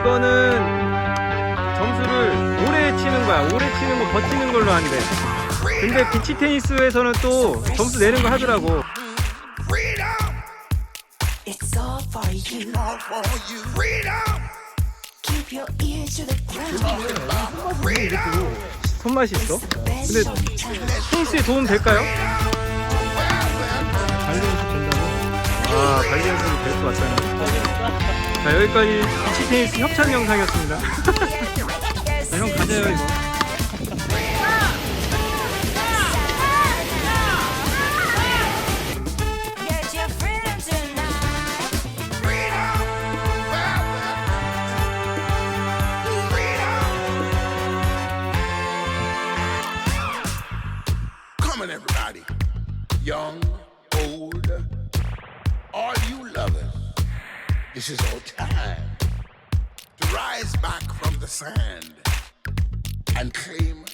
이거는 점수를 오래 치는 거야. 오래 치는 거 버티는 걸로 한대. 근데 비치 테니스에서는 또 점수 내는 거 하더라고. It's all for you. Keep your ear to the ground. 손맛이 있어. 근데. 테니스에 도움 될까요? 발리언스 된다고? 아, 발리언스는 될것 같다는. 자, 여기까지 비치 테니스 협찬 영상이었습니다. 자, 형 가자요, 이거. Get your freedom tonight. Come on, everybody. Young, old, all you lovers. This is our time. To rise back from the sand and claim